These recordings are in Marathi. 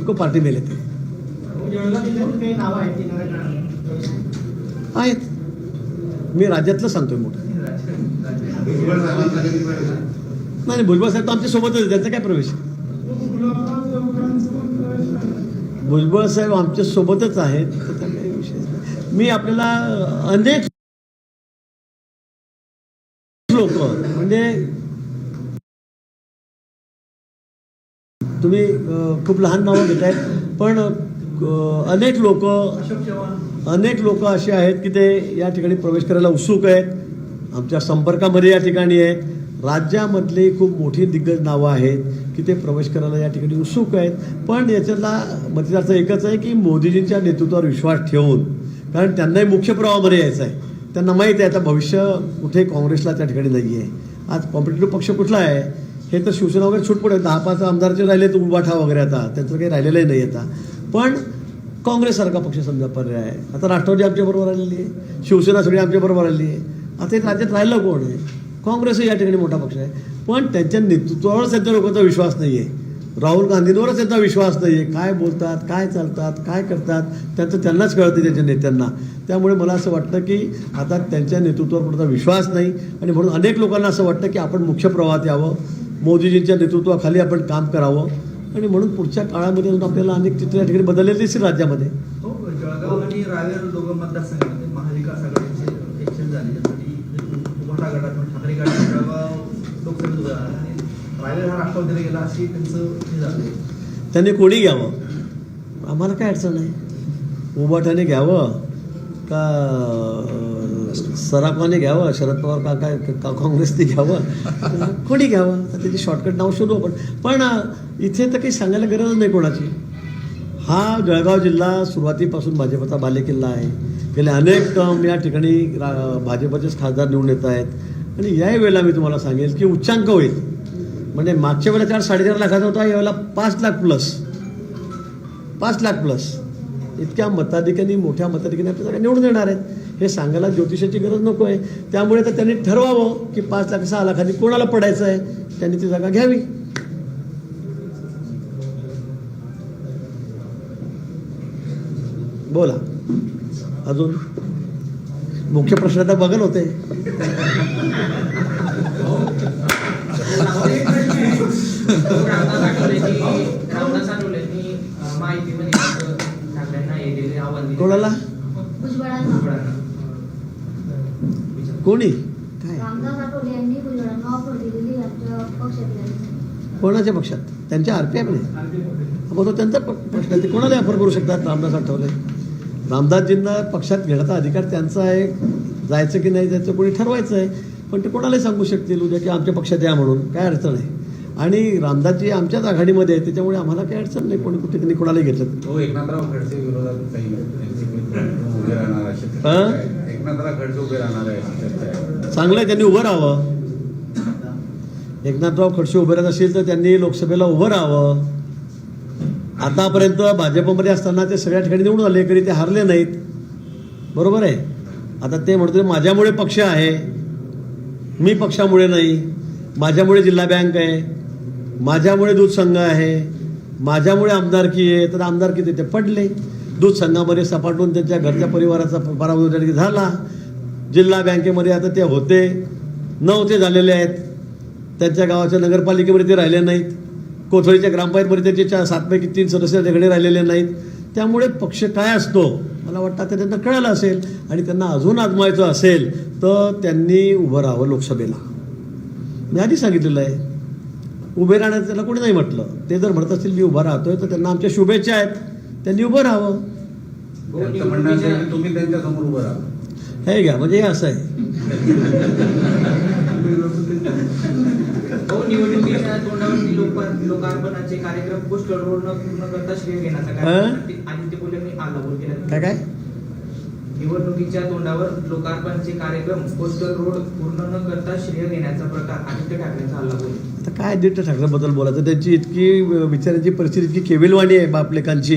उनको पार्टी में लेते हैं. आहेत मी राज्यातलं सांगतोय मोठं आहे? नाही नाही, भुजबळ साहेब तर आमच्या सोबतच त्यांचा काय प्रवेश आहे? भुजबळ साहेब आमच्या सोबतच आहेत मी आपल्याला अनेक लोक म्हणजे तुम्ही खूप लहान नावं घेत आहेत पण अनेक लोक अनेक लोक असे आहेत की ते या ठिकाणी प्रवेश करायला उत्सुक आहेत. आमच्या संपर्कामध्ये या ठिकाणी आहेत राज्यामधली खूप मोठी दिग्गज नावं आहेत की ते प्रवेश करायला या ठिकाणी उत्सुक आहेत. पण याच्यातला मतदाराचा एकच आहे की मोदीजींच्या नेतृत्वावर विश्वास ठेवून कारण त्यांनाही मुख्य प्रवाहामध्ये यायचं आहे. त्यांना माहीत आहे आता भविष्य कुठे काँग्रेसला त्या ठिकाणी नाही आहे आज कॉम्पिटेटिव्ह पक्ष कुठला आहे? हे तर शिवसेना वगैरे छूटपट आहे दहा पाच आमदारचे राहिले तर उभाठा वगैरे आता. त्यांचं काही राहिलेलंही नाही आता. पण काँग्रेससारखा पक्ष समजा पर्याय आहे. आता राष्ट्रवादी आमच्याबरोबर आलेली आहे. शिवसेना सगळी आमच्याबरोबर आलेली आहे. आता हे राज्यात राहिलं कोण आहे? काँग्रेसही या ठिकाणी मोठा पक्ष आहे. पण त्यांच्या नेतृत्वावरच त्यांच्या लोकांचा विश्वास नाही आहे. राहुल गांधींवरच त्यांचा विश्वास नाही आहे. काय बोलतात काय चालतात काय करतात त्यांचं त्यांनाच कळतं त्यांच्या नेत्यांना. त्यामुळे मला असं वाटतं की आता त्यांच्या नेतृत्वावर कुठचा विश्वास नाही. आणि म्हणून अनेक लोकांना असं वाटतं की आपण मुख्य प्रवाहात यावं. मोदीजींच्या नेतृत्वाखाली आपण काम करावं. आणि म्हणून पुढच्या काळामध्ये आपल्याला अनेक चित्र या ठिकाणी बदललेली दिसतील राज्यामध्ये. हो त्यांनी कोणी घ्यावं? आम्हाला काय अडचण आहे उभाटाने घ्यावं का सराफाने घ्यावं शरद पवार का काय का काँग्रेसने घ्यावं? कोणी घ्यावं? तर त्याची शॉर्टकट नाव शोधू आपण. पण इथे तर काही सांगायला गरज नाही कोणाची. हा जळगाव जिल्हा सुरुवातीपासून भाजपचा बालेकिल्ला आहे. गेले अनेक टर्म या ठिकाणी रा- भाजपचेच खासदार निवडून येत आहेत. आणि याही वेळेला मी तुम्हाला सांगेल की उच्चांक होईल. म्हणजे मागच्या वेळेला चार साडेचार लाखाचा होता यावेळेला पाच लाख प्लस पाच लाख प्लस इतक्या मताधिकांनी मोठ्या मताधिकांनी आपल्याला निवडून येणार आहेत. हे सांगायला ज्योतिषाची गरज नको आहे. त्यामुळे तर त्यांनी ठरवावं की पाच लाख सहा लाखांनी कोणाला पडायचं आहे. त्यांनी ती जागा घ्यावी. बोला. अजून? मुख्य प्रश्न तर बघल होते. रामदास आठवलेंनी रामदास आठवलेंनी अं, माहितीमध्ये असं ठाकरेंना हे दिले आव्हान दिले कोणाला भुजबळांना भुजबळांना. कोणी काय रामदास आठवले यांनी भुजबळांना ऑफर दिलेली आमच्या पक्षातल्या कोणाच्या पक्षात? त्यांच्या आर पी एमने मग तो त्यांचा प- प्रश्न आहे. ते कोणाला ऑफर करू शकतात रामदास आठवले? रामदासजींना पक्षात घेण्याचा अधिकार त्यांचा आहे. जायचं की नाही जायचं कोणी ठरवायचं आहे. पण ते कोणालाही सांगू शकतील उद्या की आमच्या पक्षात या म्हणून. काय अडचण आहे? आणि रामदासजी आमच्याच आघाडीमध्ये आहे त्याच्यामुळे आम्हाला काही अडचण नाही. कोणी कुठे त्यांनी कोणालाही घेतलं. एकनाथाला खडसे उभे राहणार आहे आहे चांगलं आहे त्यांनी उभं राहावं. एकनाथराव खडसे उभे राहत असेल तर त्यांनी लोकसभेला उभं राहावं. आतापर्यंत भाजपमध्ये असताना ते सगळ्या ठिकाणी निवडून आले कधी ते हारले नाहीत. बरोबर आहे. आता ते म्हणतो माझ्यामुळे पक्ष आहे. मी पक्षामुळे नाही. माझ्यामुळे जिल्हा बँक आहे. माझ्यामुळे दूध संघ आहे. माझ्यामुळे आमदारकी आहे. तर आमदारकी तिथे पडले. दूध संघामध्ये सपाटून त्यांच्या घरच्या परिवाराचा पराभव त्यांनी झाला. जिल्हा बँकेमध्ये आता ते होते. नव्हते झालेले आहेत. त्यांच्या गावाच्या नगरपालिकेमध्ये ते राहिले नाहीत. कोथळीच्या ग्रामपंचायतमध्ये त्याचे चार सातपैकी तीन सदस्य त्याकडे राहिलेले नाहीत. त्यामुळे पक्ष काय असतो? मला वाटतं आता त्यांना कळालं असेल आणि त्यांना अजून आजमायचं असेल तर त्यांनी उभं राहावं लोकसभेला. मी आधी सांगितलेलं आहे. उभे राहण्याचं त्याला कोणी नाही म्हटलं. ते जर म्हणत असतील मी उभा राहतोय तर त्यांना आमच्या शुभेच्छा आहेत. त्यांनी उभं राहावं. तुम्ही त्यांच्यासमोर उभं राहा. हे घ्या म्हणजे हे असं आहे. हो निवडणुकीच्या तोंडावरती लोक लोकार्पणाचे कार्यक्रम पोस्टर रोड न पूर्ण करता श्रेय घेण्याचा कार्यक्रम. आदित्य बोलेंनी आला बोल केला काय काय? निवडणुकीच्या तोंडावर लोकार्पणचे कार्यक्रम पोस्टर रोड पूर्ण न करता श्रेय घेण्याचा प्रकार आदित्य ठाकरेंचा हल्ला बोल आता काय आदित्य ठाकरेबद्दल बोलायचं? त्यांची इतकी विचारांची परिस्थिती इतकी केविलवाणी आहे बापलेकांची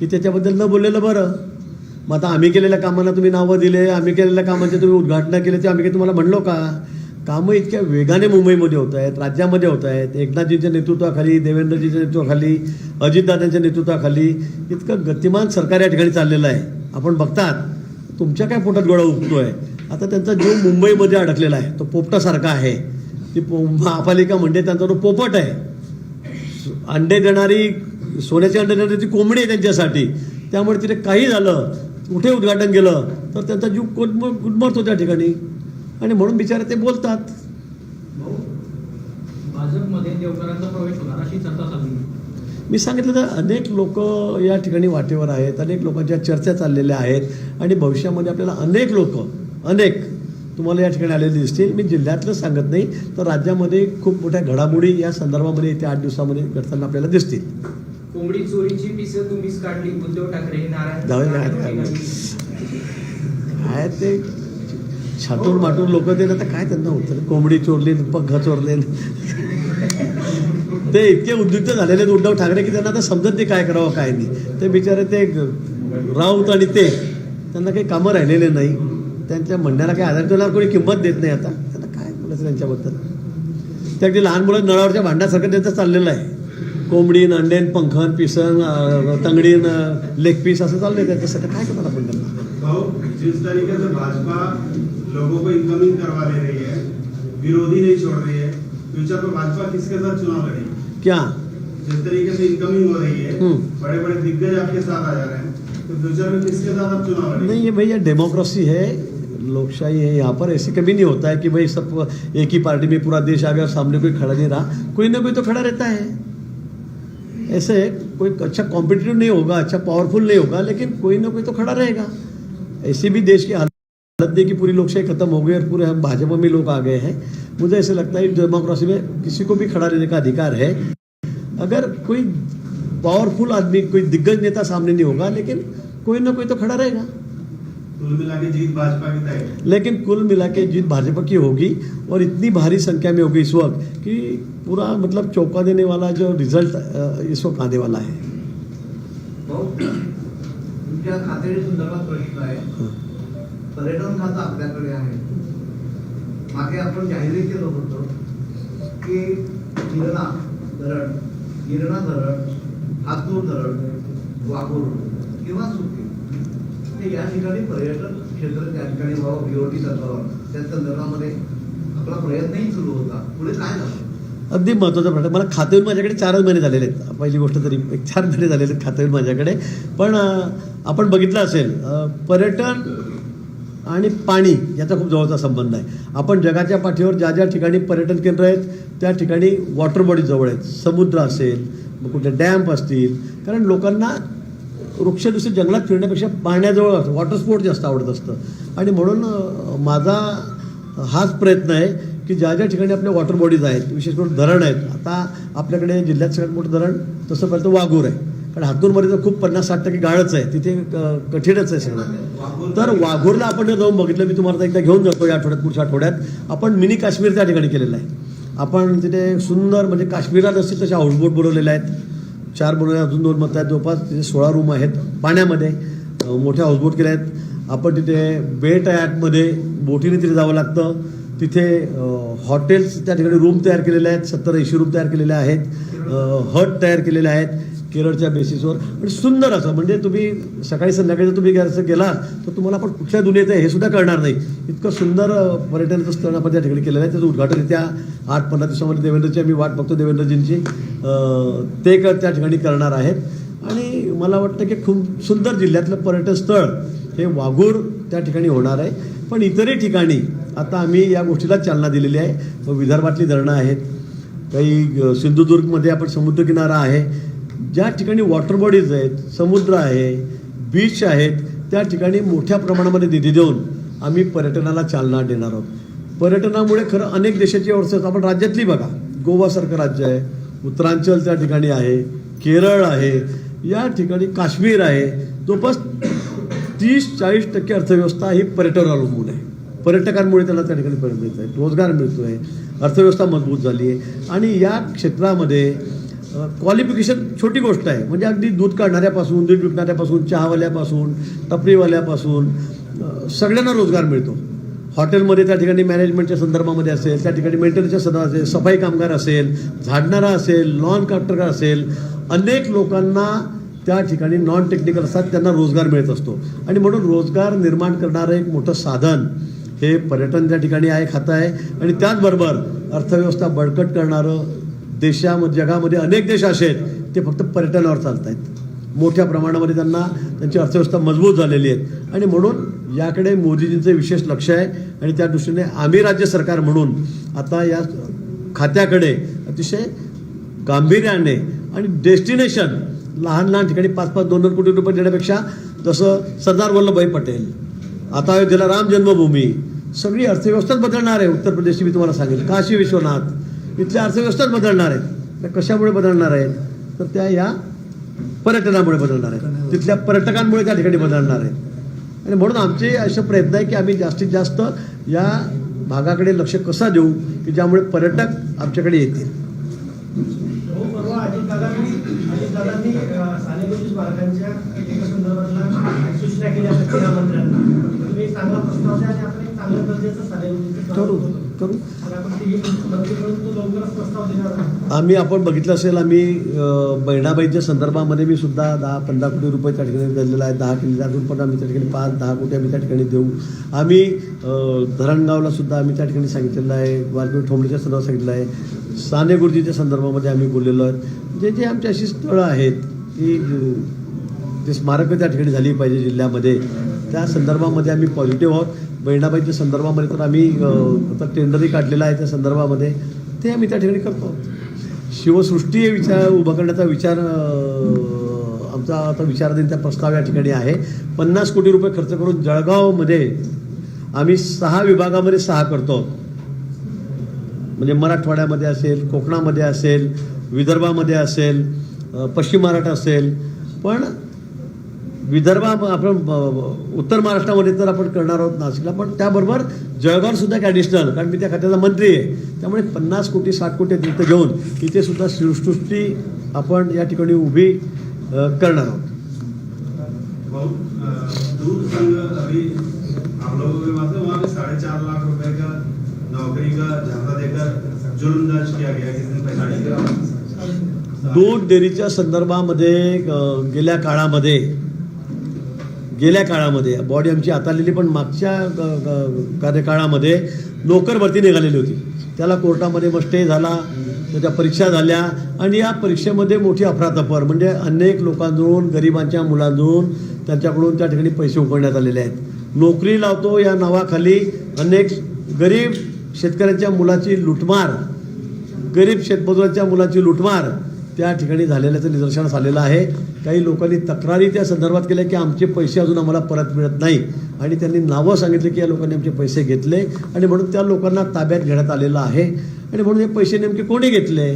की त्याच्याबद्दल न बोललेलं बरं. मग आता आम्ही केलेल्या कामांना तुम्ही नावं दिले आम्ही केलेल्या कामांचे तुम्ही उद्घाटनं केले ते आम्ही काही तुम्हाला म्हणलो का? कामं इतक्या वेगाने मुंबईमध्ये होत आहेत राज्यामध्ये होत आहेत. एकनाथजींच्या नेतृत्वाखाली देवेंद्रजीच्या नेतृत्वाखाली अजितदादांच्या नेतृत्वाखाली इतकं गतिमान सरकार या ठिकाणी चाललेलं आहे. आपण बघतात तुमच्या काय पोटात गोळा उगतोय? आता त्यांचा जीव मुंबईमध्ये अडकलेला आहे. तो पोपटासारखा आहे. ती पो महापालिका म्हणजे त्यांचा तो पोपट आहे. अंडे देणारी सोन्याचे अंडे देणारी ती कोंबडी आहे त्यांच्यासाठी त्यामुळे तिथे काही झालं कुठे उद्घाटन केलं तर त्यांचा जीव गुदम गुदमरतो त्या ठिकाणी. आणि म्हणून बिचारे ते बोलतात. भाजपमध्ये देवकरांचा प्रवेश होणार अशी चर्चा चालली मी सांगितलं तर अनेक लोक या ठिकाणी वाटेवर आहेत अनेक लोकांच्या चर्चा चाललेल्या आहेत आणि भविष्यामध्ये आपल्याला अनेक लोक अनेक तुम्हाला या ठिकाणी आलेले दिसतील. मी जिल्ह्यातलं सांगत नाही तर राज्यामध्ये खूप मोठ्या घडामोडी या संदर्भामध्ये येत्या आठ दिवसामध्ये घडताना आपल्याला दिसतील. कोंबडी चोरीची पिसं तुम्हीच काढली उद्धव ठाकरे नारायण काय- ते छातूर माटूर लोक ते आता काय त्यांना होतं कोंबडी चोरली पग्घ चोरले ते इतके उद्युक्त झालेले आहेत उद्धव ठाकरे की त्यांना आता समजत नाही काय करावं काय नाही. ते बिचारे ते राऊत आणि ते त्यांना काही कामं राहिलेले नाही. त्यांच्या म्हणण्याला काही आधार त्यांना कोणी किंमत देत नाही आता. त्यांना काय बोलायचं त्यांच्याबद्दल? त्या अगदी लहान मुलं नळावरच्या भांड्यासारखं त्यांचं चाललेलं आहे. कोंबडीन अंडेन पंखन पिसन तंगडीन लेग पीस असं चाललंय त्यांच्यासाठी काय करणार आपण त्यांना भाजपा लोगों को इनकमिंग करवा ले रही है. विरोधी नहीं छोड़ रही है. फ्यूचर में भाजपा किसके साथ चुनाव लड़ेगी? क्या? जिस तरीके से इनकमिंग हो रही है हम्म। बड़े बड़े दिग्गज आपके साथ आ जा रहे हैं तो फ्यूचर में किसके साथ आप चुनाव नहीं ये भैया डेमोक्रेसी है लोकशाही है यहाँ पर ऐसे कभी नहीं होता है कि भाई सब एक ही पार्टी में पूरा देश आ गया सामने कोई खड़ा नहीं रहा। कोई ना कोई तो खड़ा रहता है। ऐसे कोई अच्छा कॉम्पिटिटिव नहीं होगा अच्छा पावरफुल नहीं होगा लेकिन कोई ना कोई तो खड़ा रहेगा। ऐसे भी देश की हालत नहीं कि पूरी लोकशाही खत्म हो गई और पूरे हम भाजपा में लोग आ गए हैं। मुझे ऐसे लगता है डेमोक्रेसी में किसी को भी खड़ा रहने का अधिकार है। अगर कोई पावरफुल आदमी कोई दिग्गज नेता सामने नहीं होगा लेकिन कोई ना कोई तो खड़ा रहेगा। कुल मिला के जीत भाजपा की तय लेकिन कुल मिला के जीत भाजपा की होगी और इतनी भारी संख्या में होगी इस वक्त कि पूरा मतलब चौका देने वाला जो रिज़ल्ट इस वक्त आने वाला है। तुमच्या खातेरी संदर्भात प्रश्न आहे पर्यटन खातं आपल्याकडे आहे मागे आपण जाहीरही केलं होतं की गिरणा धरण गिरणा धरण हातूर धरण वाघूर किंवा सुके. हे या ठिकाणी पर्यटन क्षेत्र त्या ठिकाणी व्हावं बीओटी तत्वावर त्या संदर्भामध्ये आपला प्रयत्नही सुरू होता. पुढे काय झालं? अगदी महत्त्वाचा प्रश्न. मला खाते माझ्याकडे चारच महिने झालेले आहेत. पहिली गोष्ट तरी एक चार महिने झालेले आहेत खाते माझ्याकडे. पण आपण बघितलं असेल पर्यटन आणि पाणी याचा खूप जवळचा संबंध आहे. आपण जगाच्या पाठीवर ज्या ज्या ठिकाणी पर्यटन केंद्र आहेत त्या ठिकाणी वॉटर बॉडी जवळ आहेत. समुद्र असेल मग कुठे डॅम्प असतील कारण लोकांना वृक्षदुष्ट जंगलात फिरण्यापेक्षा पाण्याजवळ असतं. वॉटर स्पोर्ट जास्त आवडत असतं. आणि म्हणून माझा हाच प्रयत्न आहे की ज्या ज्या ठिकाणी आपल्या वॉटर बॉडीज आहेत विशेष करून धरण आहेत आता आपल्याकडे जिल्ह्यात सगळ्यात मोठं धरण तसं पाहिलं तर वाघूर आहे. कारण हातूरमध्ये तर खूप पन्नास साठ टक्के गाळच आहे. तिथे क- कठीणच आहे सगळं. तर वाघोरला आपण जाऊन बघितलं मी तुम्हाला एकदा घेऊन जातो या आठवड्यात पुढच्या आठवड्यात. आपण मिनी काश्मीर त्या ठिकाणी केलेलं आहे. आपण तिथे सुंदर म्हणजे काश्मीरात असतील तशा हाऊसबोट बनवलेल्या आहेत. चार बनवले अजून दोन मत आहेत. जवळपास तिथे सोळा रूम आहेत पाण्यामध्ये. मोठ्या हाऊसबोट केल्या आहेत. आपण तिथे बेट आहे आतमध्ये बोटीने तिथे जावं लागतं. तिथे हॉटेल्स त्या ठिकाणी रूम तयार केलेले आहेत. सत्तर ऐंशी रूम तयार केलेले आहेत. हट तयार केलेले आहेत. केरळच्या बेसिसवर आणि सुंदर असं म्हणजे तुम्ही सकाळी संध्याकाळी जर तुम्ही असं गेला तर तुम्हाला आपण कुठल्या दुनियेत आहे हे सुद्धा कळणार नाही. इतकं सुंदर पर्यटनाचं स्थळ आपण त्या ठिकाणी केलेलं आहे. त्याचं उद्घाटन त्या आठ पंधरा दिवसामध्ये देवेंद्रची आम्ही वाट बघतो देवेंद्रजींची. ते क- त्या ठिकाणी करणार आहेत. आणि मला वाटतं की खूप सुंदर जिल्ह्यातलं पर्यटन स्थळ हे वाघूर त्या ठिकाणी होणार आहे. पण इतरही ठिकाणी आता आम्ही या गोष्टीला चालना दिलेली आहे. विदर्भातली धरणं आहेत. काही सिंधुदुर्गमध्ये आपण समुद्रकिनारा आहे. ज्या ठिकाणी वॉटर बॉडीज आहेत समुद्र आहे बीच आहेत त्या ठिकाणी मोठ्या प्रमाणामध्ये निधी देऊन आम्ही पर्यटनाला चालना देणार आहोत. पर्यटनामुळे खरं अनेक देशाची अवस्था आपण राज्यातली बघा. गोवासारखं राज्य आहे. उत्तरांचल त्या ठिकाणी आहे. केरळ आहे. या ठिकाणी काश्मीर आहे. जवळपास तीस चाळीस टक्के अर्थव्यवस्था ही पर्यटन अवलंबून आहे. पर्यटकांमुळे त्यांना त्या ठिकाणी पर्यटन मिळत आहे रोजगार मिळतो आहे अर्थव्यवस्था मजबूत झाली आहे. आणि या क्षेत्रामध्ये क्वालिफिकेशन छोटी गोष्ट आहे. म्हणजे अगदी दूध काढणाऱ्यापासून दूध विकणाऱ्यापासून चहावाल्यापासून टपरीवाल्यापासून सगळ्यांना रोजगार मिळतो. हॉटेलमध्ये त्या ठिकाणी मॅनेजमेंटच्या संदर्भामध्ये असेल त्या ठिकाणी मेंटेनन्सच्या संदर्भात असेल सफाई कामगार असेल झाडणारा असेल लॉन कॉन्ट्रॅक्टर असेल अनेक लोकांना त्या ठिकाणी नॉन टेक्निकल असतात त्यांना रोजगार मिळत असतो. आणि म्हणून रोजगार निर्माण करणारं एक मोठं साधन हे पर्यटन त्या ठिकाणी आहे खातं आहे. आणि त्याचबरोबर अर्थव्यवस्था बळकट करणारं देशामध्ये जगामध्ये अनेक देश असे आहेत ते फक्त पर्यटनावर चालत आहेत मोठ्या प्रमाणामध्ये त्यांना त्यांची अर्थव्यवस्था मजबूत झालेली आहे. आणि म्हणून याकडे मोदीजींचं विशेष लक्ष आहे आणि त्या दृष्टीने आम्ही राज्य सरकार म्हणून आता या खात्याकडे अतिशय गांभीर्याने आणि डेस्टिनेशन लहान लहान ठिकाणी पाच पाच दोन दोन कोटी रुपये देण्यापेक्षा जसं सरदार वल्लभभाई पटेल आता अयोध्येला राम जन्मभूमी सगळी अर्थव्यवस्थाच बदलणार आहे उत्तर प्रदेशची मी तुम्हाला सांगेल काशी विश्वनाथ इथल्या अर्थव्यवस्थाच बदलणार आहेत. त्या कशामुळे बदलणार आहेत? तर त्या या पर्यटनामुळे बदलणार आहेत. तिथल्या पर्यटकांमुळे त्या ठिकाणी बदलणार आहेत. आणि म्हणून आमचे असे प्रयत्न आहे की आम्ही जास्तीत जास्त या भागाकडे लक्ष कसं देऊ की ज्यामुळे पर्यटक आमच्याकडे येतील. हो केल्या प्रस्ताव देणार आहोत आम्ही आपण बघितलं असेल आम्ही बहिणाबाईच्या संदर्भामध्ये मी सुद्धा दहा पंधरा कोटी रुपये त्या ठिकाणी दिलेला आहे दहा किलो अजून पण आम्ही त्या ठिकाणी पाच दहा कोटी आम्ही त्या ठिकाणी देऊ. आम्ही धरणगावला सुद्धा आम्ही त्या ठिकाणी सांगितलेलं आहे. वाल्मिक ठोंबरीच्या संदर्भात सांगितलं आहे. साने गुरुजीच्या संदर्भामध्ये आम्ही बोललेलो आहेत. जे जे आमची अशी स्थळं आहेत की ते स्मारकं त्या ठिकाणी झाली पाहिजे जिल्ह्यामध्ये. त्या संदर्भामध्ये आम्ही पॉझिटिव्ह आहोत. बहिणाबाईच्या संदर्भामध्ये तर आम्ही आता टेंडरही काढलेला आहे त्या संदर्भामध्ये. ते आम्ही त्या ठिकाणी करतो. शिवसृष्टी हे विचार उभा करण्याचा विचार आमचा आता विचाराधीन प्रस्ताव या ठिकाणी आहे. पन्नास कोटी रुपये खर्च करून जळगावमध्ये आम्ही सहा विभागामध्ये सहा करतो. म्हणजे मराठवाड्यामध्ये असेल कोकणामध्ये असेल विदर्भामध्ये असेल पश्चिम महाराष्ट्र असेल. पण विदर्भा आपण उत्तर महाराष्ट्रामध्ये तर आपण करणार आहोत नाशिकला पण त्याबरोबर जळगाव सुद्धा एक ॲडिशनल कारण मी त्या खात्याचा मंत्री आहे. त्यामुळे पन्नास कोटी साठ कोटी तिथं घेऊन इथे सुद्धा सृष्टी आपण या ठिकाणी उभी करणार आहोत. साढ़े लाख रुपए का नौकरी का झांसा देकर जुर्म दर्ज किया गया दूध डेअरीच्या संदर्भामध्ये गेल्या काळामध्ये गेल्या काळामध्ये बॉडी आमची हाताळलेली पण मागच्या ग- ग- कार्यकाळामध्ये नोकर भरती निघालेली होती. त्याला कोर्टामध्ये मग स्टे झाला त्याच्या परीक्षा झाल्या आणि या परीक्षेमध्ये मोठी अफरातफर म्हणजे अनेक लोकांजवळून गरिबांच्या मुलांजवळून त्यांच्याकडून त्या ठिकाणी पैसे उकळण्यात आलेले आहेत. नोकरी लावतो या नावाखाली अनेक गरीब शेतकऱ्यांच्या मुलाची लुटमार गरीब शेतमजुरांच्या मुलाची लुटमार त्या ठिकाणी झालेल्याचं निदर्शनास आलेलं आहे. काही लोकांनी तक्रारी त्या संदर्भात केल्या की आमचे पैसे अजून आम्हाला परत मिळत नाही. आणि त्यांनी नावं सांगितले की या लोकांनी आमचे पैसे घेतले. आणि म्हणून त्या लोकांना ताब्यात घेण्यात आलेलं आहे. आणि म्हणून हे पैसे नेमके कोणी घेतले?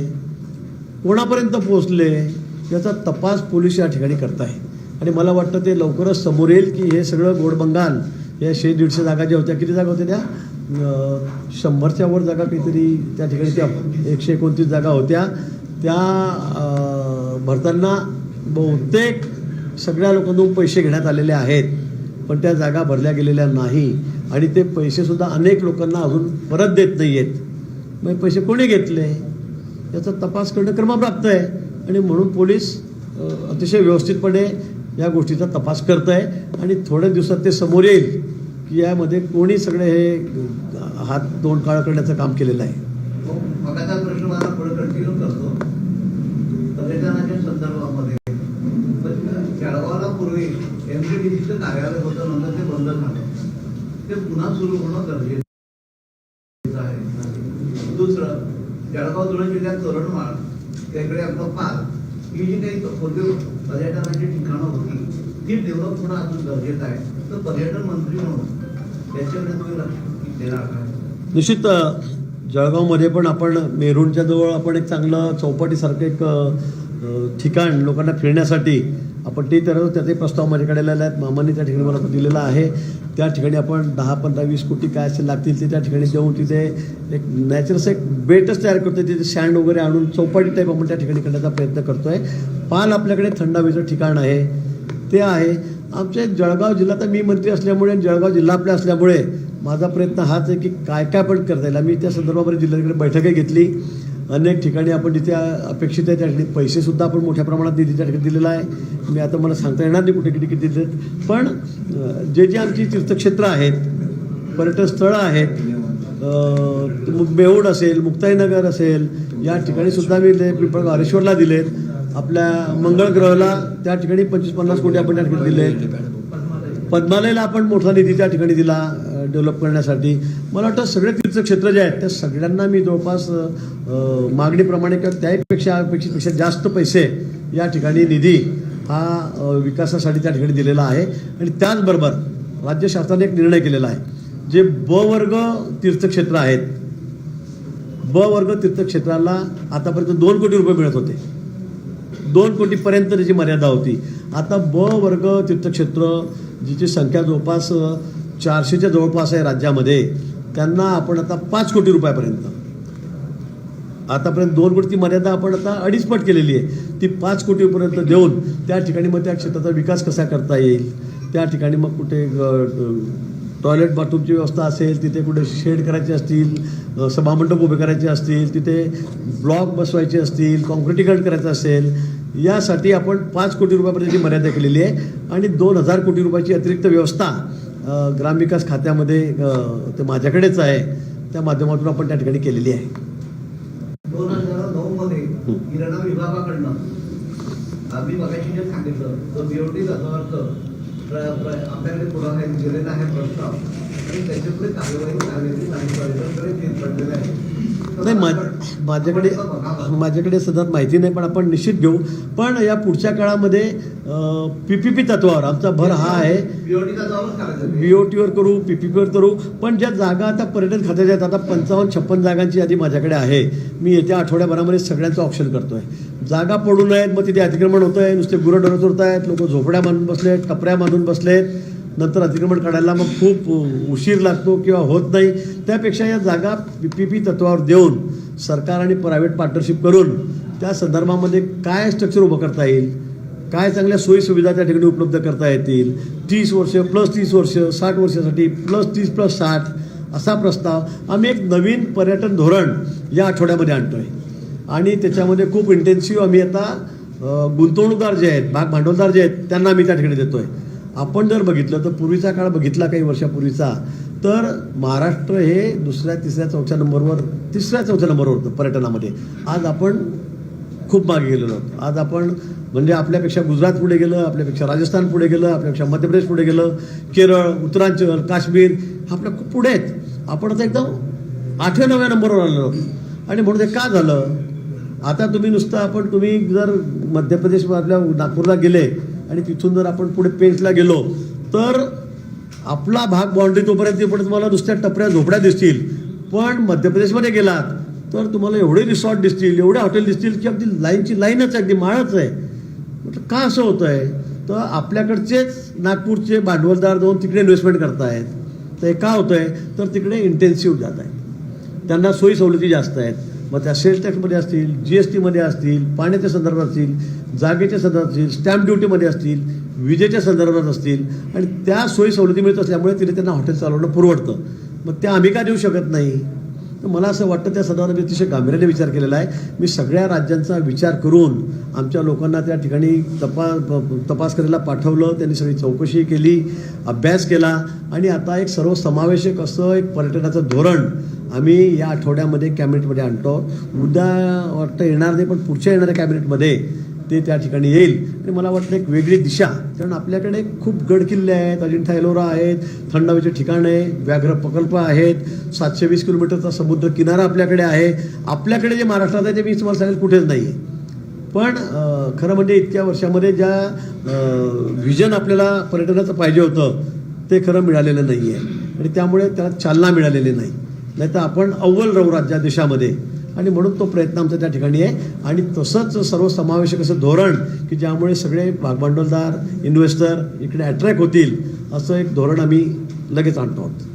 कोणापर्यंत पोहोचले? याचा तपास पोलीस या ठिकाणी करत आहे. आणि मला वाटतं ते लवकरच समोर येईल की हे सगळं गोडबंगाल या शे दीडशे जागा ज्या होत्या किती जागा होत्या त्या? शंभरच्या वर जागा काहीतरी त्या ठिकाणी त्या एकशे एकोणतीस जागा होत्या. त्या भरताना बहुतेक सगळ्या लोकांकडून पैसे घेण्यात आलेले आहेत पण त्या जागा भरल्या गेलेल्या नाही. आणि ते पैसेसुद्धा अनेक लोकांना अजून परत देत नाही आहेत मग पैसे कोणी घेतले? याचा तपास करणं क्रमप्राप्त आहे. आणि म्हणून पोलीस अतिशय व्यवस्थितपणे या गोष्टीचा तपास करत आहे आणि थोड्या दिवसात ते समोर येईल की यामध्ये कोणी सगळे हे हात दोन काळ करण्याचं काम केलेलं आहे. प्रश्न मला पुढे कंटिन्यू करतो. पर्यटनाच्या संदर्भामध्ये कार्यालय होतं नंतर ते बंद झालं. ते पुन्हा सुरू होणं गरजेचं आहे. दुसरं जळगाव धुळे जिल्ह्यात तोरणमाळ त्याकडे आपलं पार्क ही जी काही पूर्वी पर्यटनाची ठिकाणं होती ती डेव्हलप होणं अजून गरजेचं आहे. तर पर्यटन मंत्री म्हणून त्याच्याकडे तुम्ही लक्ष देणार काय निश्चित जळगावमध्ये पण आपण मेरूणच्या जवळ आपण एक चांगलं चौपाटीसारखं एक ठिकाण लोकांना फिरण्यासाठी आपण ते तर त्याचे प्रस्ताव माझ्याकडे आलेले आहेत. मामांनी त्या ठिकाणी मला दिलेला आहे. त्या ठिकाणी आपण दहा पंधरा वीस कोटी काय असेल लागतील ते त्या ठिकाणी देऊन तिथे एक नॅचरस एक बेटच तयार करतो तिथे सँड वगैरे आणून चौपाटी टाईप आपण त्या ठिकाणी करण्याचा प्रयत्न करतो आहे पाल आपल्याकडे थंड हवेचं ठिकाण आहे. ते आहे. आमच्या जळगाव जिल्हा तर मी मंत्री असल्यामुळे आणि जळगाव जिल्हा आपल्या असल्यामुळे माझा प्रयत्न हाच आहे की काय काय पण करता येईल. आम्ही त्या संदर्भामध्ये जिल्ह्याकडे बैठकही घेतली. अनेक ठिकाणी आपण जिथे अपेक्षित आहे त्या ठिकाणी पैसेसुद्धा आपण मोठ्या प्रमाणात निधी त्या ठिकाणी दिलेला आहे. मी आता मला सांगता येणार नाही कुठे किती किती दिलेत पण जे जे आमची तीर्थक्षेत्र आहेत पर्यटन स्थळं आहेत अं, मेऊड असेल मुक्ताईनगर असेल या ठिकाणी सुद्धा मी ते पिंपळ हरेश्वरला दिलेत. आपल्या मंगळग्रहाला त्या ठिकाणी पंचवीस पन्नास कोटी आपण त्या ठिकाणी दिले पद्मालयला आपण मोठा निधी त्या ठिकाणी दिला. डेव्हलप करण्यासाठी. मला वाटतं सगळे तीर्थक्षेत्र जे आहेत त्या सगळ्यांना मी जवळपास मागणीप्रमाणे किंवा त्याहीपेक्षा अपेक्षेपेक्षा जास्त पैसे या ठिकाणी निधी हा विकासासाठी त्या ठिकाणी दिलेला आहे. आणि त्याचबरोबर राज्य शासनाने एक निर्णय केलेला आहे. जे ब वर्ग तीर्थक्षेत्र आहेत ब वर्ग तीर्थक्षेत्राला आतापर्यंत दोन कोटी रुपये मिळत होते. दोन कोटीपर्यंत त्याची मर्यादा होती. आता ब वर्ग तीर्थक्षेत्र जिची संख्या जवळपास चारशेच्या जवळपास आहे राज्यामध्ये. त्यांना आपण आता पाच कोटी रुपयापर्यंत. आतापर्यंत दोन कोटीची मर्यादा आपण आता अडीचपट केलेली आहे. ती पाच कोटीपर्यंत देऊन त्या ठिकाणी मग त्या क्षेत्राचा विकास कसा करता येईल? त्या ठिकाणी मग कुठे टॉयलेट बाथरूमची व्यवस्था असेल तिथे कुठे शेड करायचे असतील सभामंडप उभे करायचे असतील तिथे ब्लॉक बसवायचे असतील कॉन्क्रिटीकरण करायचं असेल यासाठी आपण पाच कोटी रुपयापर्यंतची मर्यादा केलेली आहे. आणि दोन हजार कोटी रुपयाची अतिरिक्त व्यवस्था ग्रामविकास खात्यामध्ये ते माझ्याकडेच आहे. त्या माध्यमातून आपण त्या ठिकाणी केलेली आहे. दोन हजार नऊ मध्ये किराणा विभागाकडनं आम्ही मगाशी जे सांगितलं तो बीओटी आपल्याकडे पुढाकार गेलेला आहे प्रस्ताव आणि त्याच्यापुढे कार्यवाही झालेली नाही पर्यटनकडे ते पडलेलं आहे तर नाही मा माझ्याकडे माझ्याकडे सध्या माहिती नाही पण आपण निश्चित घेऊ. पण या पुढच्या काळामध्ये पी पी पी तत्वावर आमचा भर हा आहे. BOT बी ओ टीवर करू पी पी पीवर करू. पण ज्या जागा आता पर्यटन खात्याच्या आहेत आता पंचावन्न छप्पन जागांची यादी माझ्याकडे आहे. मी येत्या आठवड्याभरामध्ये सगळ्यांचं ऑप्शन करतोय. जागा पडू नयेत मग तिथे अतिक्रमण होतं आहे नुसते गुरं डरत उरत आहेत लोक झोपड्या बांधून बसलेत कपऱ्या बांधून बसलेत. नंतर अतिक्रमण काढायला मग खूप उशीर लागतो किंवा होत नाही. त्यापेक्षा या जागा पी पी पी तत्वावर देऊन सरकार आणि प्रायव्हेट पार्टनरशिप करून त्या संदर्भामध्ये काय स्ट्रक्चर उभं करता येईल? काय चांगल्या सोयीसुविधा त्या ठिकाणी उपलब्ध करता येतील? तीस वर्ष प्लस तीस वर्ष साठ वर्षासाठी प्लस तीस प्लस साठ असा प्रस्ताव आम्ही एक नवीन पर्यटन धोरण या आठवड्यामध्ये आणतो आहे आणि त्याच्यामध्ये खूप इंटेन्सिव्ह आम्ही आता गुंतवणूकदार जे आहेत भाग भांडवलदार जे आहेत त्यांना आम्ही त्या ठिकाणी देतो आहे आपण जर बघितलं तर पूर्वीचा काळ बघितला काही वर्षापूर्वीचा तर महाराष्ट्र हे दुसऱ्या तिसऱ्या चौथ्या नंबरवर तिसऱ्या चौथ्या नंबरवर होतं पर्यटनामध्ये. आज आपण खूप मागे गेलेलो आहोत. आज आपण म्हणजे आपल्यापेक्षा गुजरात पुढे गेलं आपल्यापेक्षा राजस्थान पुढे गेलं आपल्यापेक्षा मध्य प्रदेश पुढे गेलं केरळ उत्तरांचल काश्मीर आपल्या खूप पुढे आहेत. आपण आता एकदम आठव्या नवव्या नंबरवर आलेलो आणि म्हणून ते का झालं? आता तुम्ही नुसतं आपण तुम्ही जर मध्य प्रदेश आपल्या नागपूरला गेले आणि तिथून जर आपण पुढे पेंचला गेलो तर आपला भाग बाउंड्री तोपर्यंत पण तुम्हाला नुसत्या टपऱ्या झोपड्या दिसतील. पण मध्य प्रदेशमध्ये गेलात तर तुम्हाला एवढे रिसॉर्ट दिसतील एवढे हॉटेल दिसतील की अगदी लाईनची लाईनच आहे अगदी माळच आहे. म्हटलं का असं होतं आहे तर आपल्याकडचेच नागपूरचे भांडवलदार जाऊन तिकडे इन्व्हेस्टमेंट करतायत. तर का होतं आहे तर तिकडे इंटेन्सिव्ह जात आहेत. त्यांना सोयी सवलती जास्त आहेत. मग त्या सेल्स टॅक्समध्ये असतील जी एस टीमध्ये असतील पाण्याच्या संदर्भात असतील जागेच्या संदर्भात असतील स्टॅम्प ड्युटीमध्ये असतील विजेच्या संदर्भात असतील आणि त्या सोयी सवलती मिळत असल्यामुळे तिथे त्यांना हॉटेल चालवणं पुरवडतं. मग त्या आम्ही का देऊ शकत नाही? तर मला असं वाटतं त्या संदर्भात मी अतिशय गांभीर्याने विचार केलेला आहे. मी सगळ्या राज्यांचा विचार करून आमच्या लोकांना त्या ठिकाणी तपास तपास करायला पाठवलं. त्यांनी सगळी चौकशी केली अभ्यास केला आणि आता एक सर्वसमावेशक असं एक पर्यटनाचं धोरण आम्ही या आठवड्यामध्ये कॅबिनेटमध्ये आणतो. उद्या वाटतं येणार नाही पण पुढच्या येणाऱ्या कॅबिनेटमध्ये ते त्या ठिकाणी येईल. आणि मला वाटतं एक वेगळी दिशा. कारण आपल्याकडे खूप गडकिल्ले आहेत. अजिंठा एलोरा आहेत. थंड हवेचे ठिकाण आहे व्याघ्र प्रकल्प आहेत. सातशे वीस किलोमीटरचा समुद्र किनारा आपल्याकडे आहे. आपल्याकडे जे महाराष्ट्रात आहे ते मी तुम्हाला सांगेल कुठेच नाही आहे पण खरं म्हणजे इतक्या वर्षामध्ये ज्या व्हिजन आपल्याला पर्यटनाचं पाहिजे होतं ते खरं मिळालेलं नाही आहे आणि त्यामुळे त्याला चालना मिळालेली नाही. नाही तर आपण अव्वल राहू राज्या देशामध्ये आणि म्हणून तो प्रयत्न आमचा त्या ठिकाणी आहे. आणि तसंच सर्वसमावेशक असं धोरण की ज्यामुळे सगळे भागभांडवलदार इन्व्हेस्टर इकडे अट्रॅक्ट होतील असं एक धोरण आम्ही लगेच आणतो. आहोत